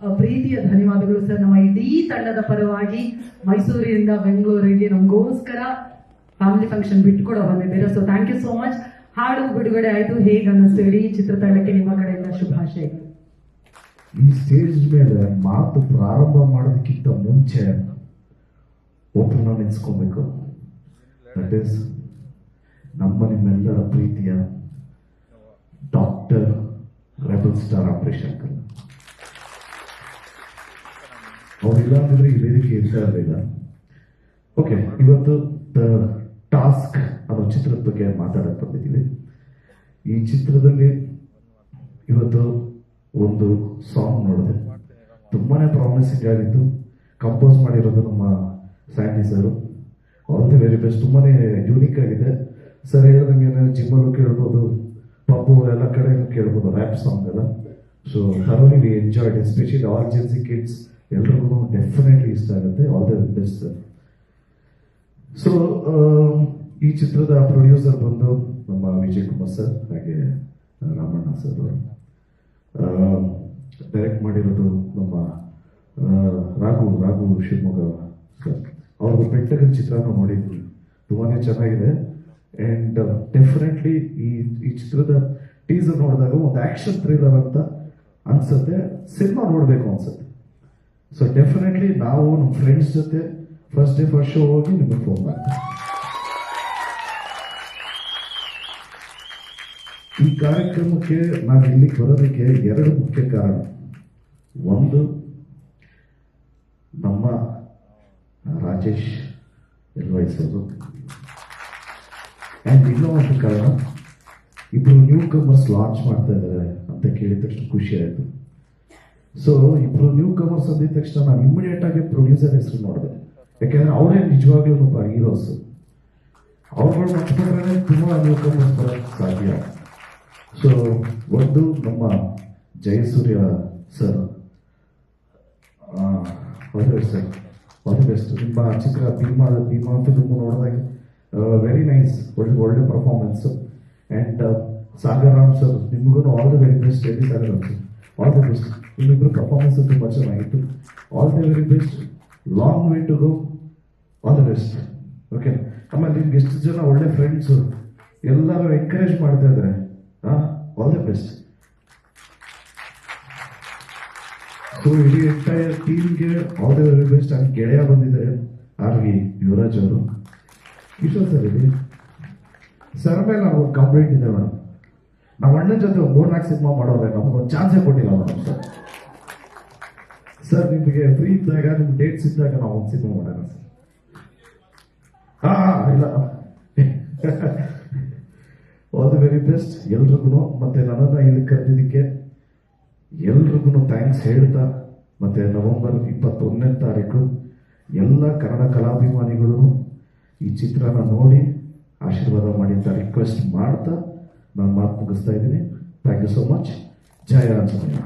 ಪ್ರೀತಿಯ ಧನ್ಯವಾದಗಳು ಸರ್. ನಮ್ಮ ಇಡೀ ತಂಡದ ಪರವಾಗಿ ಮೈಸೂರಿನಿಂದ ಬೆಂಗಳೂರಿಗೆ ನಮಗೋಸ್ಕರ ಫ್ಯಾಮಿಲಿ ಫಂಕ್ಷನ್ ಬಿಟ್ಕೊಡೋ ಬಂದಿದ್ದೀರಾ so thank you so much ಹಾಡು ಬಿಡುಗಡೆ ಆಯ್ತು. ಹೇಗೆ ಅನ್ನಿಸ್ತು ಇಡೀ ಚಿತ್ರತಂಡಕ್ಕೆ ನಿಮ್ಮ ಕಡೆಯಿಂದ ಶುಭಾಶಯಗಳು. ಈ ಸ್ಟೇಜ್ ಮೇಲೆ ಮಾತು ಪ್ರಾರಂಭ ಮಾಡೋದಕ್ಕಿಂತ ಮುಂಚೆ ಒಬ್ಬರನ್ನ ನೆನೆಸ್ಕೊಬೇಕು ದಟ್ ಇಸ್ ನಮ್ಮ ನಿಮ್ಮೆಲ್ಲರ ಪ್ರೀತಿಯ ಡಾಕ್ಟರ್ ರೆಬಲ್ ಸ್ಟಾರ್ ಅಂಕಲ್ ಇರಲಿಲ್ಲ ಓಕೆ ಇವತ್ತು ಟಾಸ್ಕ್ ಅನ್ನೋ ಚಿತ್ರದ ಬಗ್ಗೆ ಮಾತಾಡಕ್ ಬಂದಿದ್ದೀವಿ. ಈ ಚಿತ್ರದಲ್ಲಿ ಇವತ್ತು ಒಂದು ಸಾಂಗ್ ನೋಡಿದೆ. ತುಂಬಾನೇ ಪ್ರಾಮಿಸಿಂಗ್ ಆಗಿತ್ತು. ಕಂಪೋಸ್ ಮಾಡಿರೋದು ನಮ್ಮ Sandy sir all the very best ತುಂಬಾನೇ ಯೂನಿಕ್ ಆಗಿದೆ. ಸರ್ ಹೇಳಿದಂಗೆ ಜಿಮ್ಮಲ್ಲೂ ಕೇಳ್ಬೋದು ಪಪ್ಪು ಎಲ್ಲ ಕಡೆ ಕೇಳ್ಬೋದು ರ್ಯಾಪ್ ಸಾಂಗ್ ಎಲ್ಲ. So thoroughly we enjoyed especially all Gen Z kids ಎಲ್ರಿಗೂ ಡೆಫಿನೆಟ್ಲಿ ಇಷ್ಟ ಆಗುತ್ತೆ. All the best sir so ಈ ಚಿತ್ರದ ಪ್ರೊಡ್ಯೂಸರ್ ಬಂದು ನಮ್ಮ ವಿಜಯ್ ಕುಮಾರ್ ಸರ್ ಹಾಗೆ ರಾಮಣ್ಣ ಸರ್ ಅವರು. ಡೈರೆಕ್ಟ್ ಮಾಡಿರೋದು ನಮ್ಮ ರಾಘು ರಾಘು ಶಿವಮೊಗ್ಗ ಸರ್ ಅವ್ರದ್ದು ಬೆಟ್ಟದ ಚಿತ್ರನ ನೋಡಿದ್ವಿ. ತುಂಬಾನೇ ಚೆನ್ನಾಗಿದೆ. ಅಂಡ್ ಡೆಫಿನೆಟ್ಲಿ ಈ ಈ ಚಿತ್ರದ ಟೀಸರ್ ನೋಡಿದಾಗ ಒಂದು ಆಕ್ಷನ್ ಥ್ರಿಲ್ಲರ್ ಅಂತ ಅನ್ಸುತ್ತೆ. ಸಿನಿಮಾ ನೋಡಬೇಕು ಅನ್ಸುತ್ತೆ. ಸೊ ಡೆಫಿನೆಟ್ಲಿ ನಾವು ನಮ್ಮ ಫ್ರೆಂಡ್ಸ್ ಜೊತೆ ಫಸ್ಟ್ ಡೇ ಫಸ್ಟ್ ಶೋ ಹೋಗಿ ನಿಮಗೆ ಫೋನ್ ಮಾಡ್ತೀವಿ. ಈ ಕಾರ್ಯಕ್ರಮಕ್ಕೆ ನಾನು ಇಲ್ಲಿಗೆ ಬರೋದಕ್ಕೆ ಎರಡು ಮುಖ್ಯ ಕಾರಣ. ಒಂದು, ನಮ್ಮ ರಾಜೇಶ್ ನಿರ್ವಹಿಸೋದು ಆ್ಯಂಡ್ ಇನ್ನೂ ಒಂದು ಕಾರಣ ಇಬ್ಬರು ನ್ಯೂ ಕಮರ್ಸ್ ಲಾಂಚ್ ಮಾಡ್ತಾ ಇದ್ದಾರೆ ಅಂತ ಕೇಳಿದ ತಕ್ಷಣ ಖುಷಿ ಆಯಿತು. ಸೊ ಇಬ್ರು ನ್ಯೂ ಕಮರ್ಸ್ ಅಂದಿದ ತಕ್ಷಣ ನಾನು ಇಮಿಡಿಯೇಟ್ ಆಗಿ ಪ್ರೊಡ್ಯೂಸರ್ ಹೆಸರು ನೋಡಿದೆ. ಯಾಕೆಂದ್ರೆ ಅವರೇ ನಿಜವಾಗ್ಲೂ ಒಬ್ಬ ಹೀರೋಸ್ ಅವ್ರುಗಳು ಮರ್ತ್ಕೊಂಡ್ರೆ ತುಂಬಾ ನ್ಯೂ ಕಮರ್ಸ್ ಸಾಧ್ಯ. ಸೊ ಒಂದು ನಮ್ಮ ಜಯಸೂರ್ಯ ಸರ್ ಹೌದು ಸರ್ ಆಲ್ ದಿ ಬೆಸ್ಟ್ ನಿಮ್ಮ ಚಿತ್ರ, ಭೀಮಾ ಭೀಮಾ ಫಿಲ್ಮ್ ನೋಡಿದಾಗ ವೆರಿ ನೈಸ್ ಒಳ್ಳೆ ಒಳ್ಳೆ performance and Sagar Ram sir ನಿಮಗೂ ಆಲ್ ದಿ ವೆರಿ ಬೆಸ್ಟ್ ಹೇಳಿ Sagar Ram sir all the best ನಿಮ್ಮಿಬ್ಬರು performance ತುಂಬ ಚೆನ್ನಾಗಿತ್ತು all the very best long way to go all the best okay ಆಮೇಲೆ ನಿಮ್ಗೆ ಎಷ್ಟು ಜನ ಒಳ್ಳೆ ಫ್ರೆಂಡ್ಸು ಎಲ್ಲರೂ ಎನ್ಕರೇಜ್ ಮಾಡ್ತಾ ಇದ್ದಾರೆ. ಹಾಂ? ಆಲ್ ದಿ ಬೆಸ್ಟ್ ಸೊ ಇಡೀ ಎಂಟೈರ್ ಟೀಮ್ಗೆ ಆಲ್ ದಿ ವೆರಿ ಬೆಸ್ಟ್ ಅಂತ ಗೆಳೆಯ ಬಂದಿದ್ದಾರೆ. ಆರ್ ವಿ ಯುವರಾಜ್ ಅವರು. ವಿಶ್ವಾಸ ಸರ್ ಸರ್ ಮೇಲೆ ನಾವು ಕಂಪ್ಲೇಂಟ್ ಇದೆ ಮೇಡಮ್ ನಮ್ಮ ಅಣ್ಣನ ಜೊತೆ ಮೂರ್ನಾಲ್ಕು ಸಿನಿಮಾ ಮಾಡೋರೆ ಒಂದು ಚಾನ್ಸೇ ಕೊಟ್ಟಿಲ್ಲ ಮೇಡಮ್ ಸರ್ ಸರ್ ನಿಮಗೆ ಫ್ರೀ ಇದ್ದಾಗ, ನಿಮ್ಗೆ ಡೇಟ್ಸ್ ಇದ್ದಾಗ ನಾವು ಒಂದು ಸಿನಿಮಾ ಮಾಡೋಣ ಸರ್. ಹಾ ಇಲ್ಲ. ಆಲ್ ದಿ ವೆರಿ ಬೆಸ್ಟ್ ಎಲ್ರಿಗೂ ಮತ್ತೆ ನನ್ನನ್ನ ಇಲ್ಲಿ ಕರೆದಿದ್ದಕ್ಕೆ ಎಲ್ರಿಗೂ ಥ್ಯಾಂಕ್ಸ್ ಹೇಳ್ತಾ, ಮತ್ತೆ ನವೆಂಬರ್ ಇಪ್ಪತ್ತೊಂದನೇ ತಾರೀಕು ಎಲ್ಲ ಕನ್ನಡ ಕಲಾಭಿಮಾನಿಗಳು ಈ ಚಿತ್ರನ ನೋಡಿ ಆಶೀರ್ವಾದ ಮಾಡಿ ಅಂತ ರಿಕ್ವೆಸ್ಟ್ ಮಾಡ್ತಾ ನಾನು ಮಾತು ಮುಗಿಸ್ತಾ ಇದ್ದೀನಿ. ಥ್ಯಾಂಕ್ ಯು ಸೋ ಮಚ್ ಜಯ ಆಂಜನೇಯ